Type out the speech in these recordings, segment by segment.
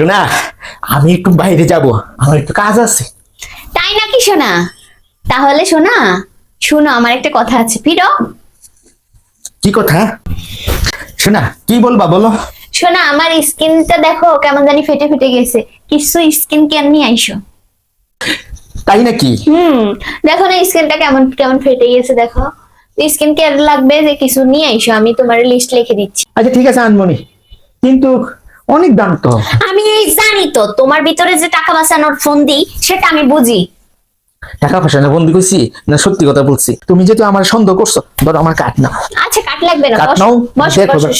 শোনা আমি একটু বাইরে যাব আমার একটু কাজ আছে। তাই নাকি শোনা তাহলে শোনা শোনো আমার একটা কথা আছে ফিরো। কি কথা? শোনা কি বলবা বলো? শোনা আমার স্কিনটা দেখো কেমন জানি ফেটে ফেটে গেছে। কিছু স্কিন কেয়ার নিয়ে আইসো। তাই নাকি? হুম দেখো না স্কিনটা কেমন কেমন ফেটে গেছে দেখো। স্কিন কেয়ার লাগবে যে কিছু নিয়ে আইসো আমি তোমার লিস্ট লিখে দিচ্ছি। আচ্ছা ঠিক আছে আনমনি। কিন্তু অনেক দাম তো। আমি এই জানি তো তোমার ভিতরে যে টাকা বাঁচানোর ফোন দিই সেটা আমি বুঝি। টাকা পয়সা না বন্দি করছি না সত্যি কথা বলছি? তুমি যেহেতু আমার সন্দেহ করছ ধরো আমার কাট না আচ্ছা কাট লাগবে না কাট নাও।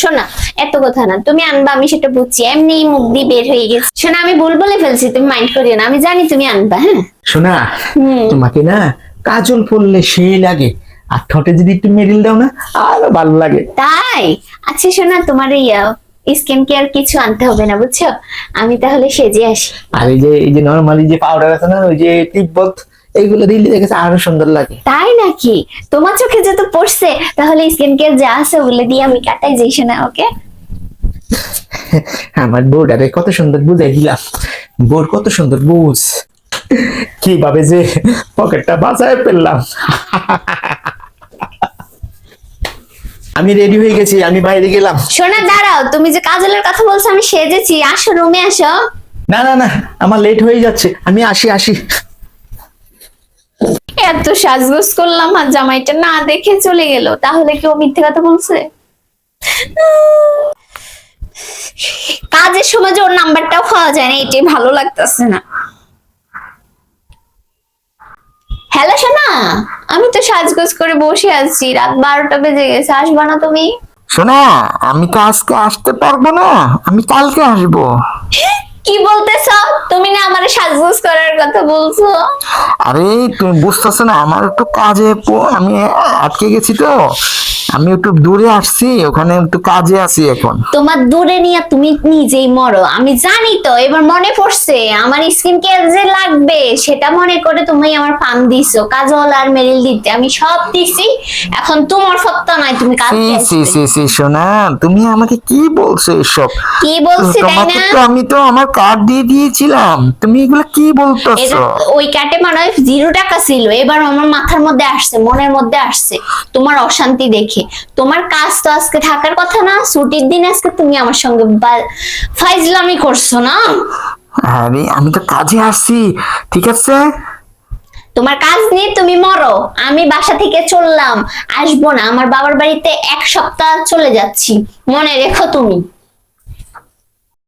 শোনা এত কথা না তুমি আনবা আমি সেটা বুঝছি এমনি মুখ দিয়ে বের হয়ে গেছে। শোনা আমি ভুল বলে ফেলছি তুমি মাইন্ড করিও না আমি জানি তুমি আনবা হ্যাঁ? শোনা। তোমাকে না কাজল পরলে সেই লাগে আর ঠোঁটে যদি একটু মেরিল দাও না আরও ভালো লাগে। তাই? আচ্ছা শোনা তোমার এই স্কিন কেয়ার কিছু আনতে হবে না বুঝছ? আমি তাহলে সেজে আসি। আর এই যে এই যে নর্মালি যে পাউডার আছে না ওই যে তিব্বত এইগুলো দিলে দেখেছে আরও সুন্দর লাগে। তাই নাকি? তোমার চোখে যেহেতু পড়ছে তাহলে স্কিন কেয়ার যা আছে ওগুলো দিয়ে আমি কাটাই যাই শোনা ওকে? আমার বোর্ডারে কত সুন্দর বুঝাই দিলাম বোর্ড কত সুন্দর বুঝ। কীভাবে যে পকেটটা বাঁচায় ফেললাম। আমি রেডি হয়ে গেছি আমি বাইরে গেলাম। শোনা দাঁড়াও তুমি যে কাজলের কথা বলছো আমি সেজেছি। আসো রুমে আসো। না না না আমার লেট হয়ে যাচ্ছে আমি আসি আসি। এত সাজগোজ করলাম আর জামাইটা না দেখে চলে গেল। তাহলে কি ও মিথ্যে কথা বলছে? কাজের সময় যে ওর নাম্বারটাও পাওয়া যায় না এটাই ভালো লাগতেছে না। হ্যালো সোনা। আমি তো সাজগোজ করে বসে আছি। রাত বারোটা বেজে গেছে আসবা না তুমি? শোনা আমি তো আজকে আসতে পারব না আমি কালকে আসব। কি বলতেছ? তুমি না আমার সাজগোজ করার কথা বলছো? আরে তুমি বুঝতেছ না আমার একটু কাজে আমি আটকে গেছি তো। আমি একটু দূরে আসছি ওখানে একটু কাজে আছি এখন। তোমার দূরে নিয়ে তুমি নিজেই মরো আমি জানি তো এবার মনে পড়ছে আমার স্কিন কেয়ার যে লাগবে সেটা মনে করে তুমি আমার পান দিছো কাজল আর মেরিল দিতে আমি সব দিছি এখন তোমার সত্তা নাই তুমি কাজ সি সি সি সি শোনা তুমি আমাকে কি বলছো এসব? কি বলছি তাই না? তো আমি তো আমার কার্ড দিয়ে দিয়েছিলাম তুমি এগুলো কি বলতেছো? ওই কাটে মানে জিরো টাকা ছিল এবার আমার মাথার মধ্যে আসছে মনের মধ্যে আসছে তোমার অশান্তি দেখে। তোমার কাজ তো আজকে থাকার কথা না ছুটির দিন আজকে তুমি আমার সঙ্গে ফাইজলামি করছ না? আরে আমি তো কাজে আসছি ঠিক আছে? তোমার কাজ নিয়ে তুমি মরো আমি বাসা থেকে চললাম আসব না আমার বাবার বাড়িতে এক সপ্তাহ চলে যাচ্ছি। মনে রেখো তুমি।